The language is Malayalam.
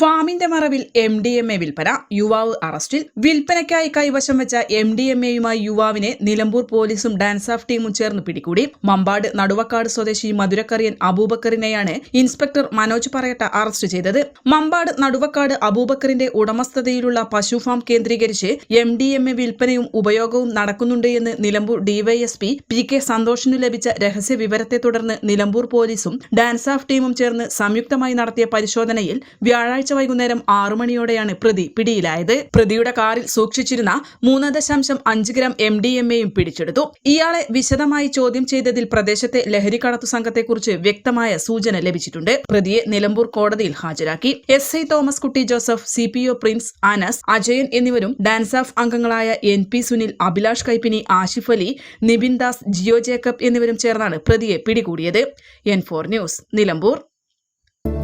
ഫാമിന്റെ മറവിൽ എം ഡി എം എ വിൽപ്പന. യുവാവ് അറസ്റ്റിൽ. വിൽപ്പനയ്ക്കായി കൈവശം വെച്ച എം ഡി എം എയുമായി യുവാവിനെ നിലമ്പൂർ പോലീസും ഡാൻസ് ഓഫ് ടീമും ചേർന്ന് പിടികൂടി. മമ്പാട് നടുവക്കാട് സ്വദേശി മധുരക്കറിയൻ അബൂബക്കറിനെയാണ് ഇൻസ്പെക്ടർ മനോജ് പറയട്ട അറസ്റ്റ് ചെയ്തത്. മമ്പാട് നടുവക്കാട് അബൂബക്കറിന്റെ ഉടമസ്ഥതയിലുള്ള പശു ഫാം കേന്ദ്രീകരിച്ച് എം ഡി എം എ വിൽപ്പനയും ഉപയോഗവും നടക്കുന്നുണ്ട് എന്ന് നിലമ്പൂർ ഡിവൈഎസ്പി പി കെ സന്തോഷിനു ലഭിച്ച രഹസ്യ വിവരത്തെ തുടർന്ന് നിലമ്പൂർ പോലീസും ഡാൻസ് ഓഫ് ടീമും ചേർന്ന് സംയുക്തമായി നടത്തിയ പരിശോധനയിൽ വ്യാഴാഴ്ച വൈകുന്നേരം ആറു മണിയോടെയാണ് പ്രതി പിടിയിലായത്. പ്രതിയുടെ കാറിൽ സൂക്ഷിച്ചിരുന്ന മൂന്ന് ദശാംശം അഞ്ച് ഗ്രാം എം ഡി എം എയും പിടിച്ചെടുത്തു. ഇയാളെ വിശദമായി ചോദ്യം ചെയ്തതിൽ പ്രദേശത്തെ ലഹരി കടത്തു സംഘത്തെക്കുറിച്ച് വ്യക്തമായ സൂചന ലഭിച്ചിട്ടുണ്ട്. പ്രതിയെ നിലമ്പൂർ കോടതിയിൽ ഹാജരാക്കി. S I Thomas Kutty Joseph C P O Prince Anas Ajayan എന്നിവരും ഡാൻസ് ഓഫ് അംഗങ്ങളായ N P Sunil Abhilash Kaippini Ashif Ali Nibin Das Jio Jacob എന്നിവരും ചേർന്നാണ് പ്രതിയെ പിടികൂടിയത്. N four news Nilambur.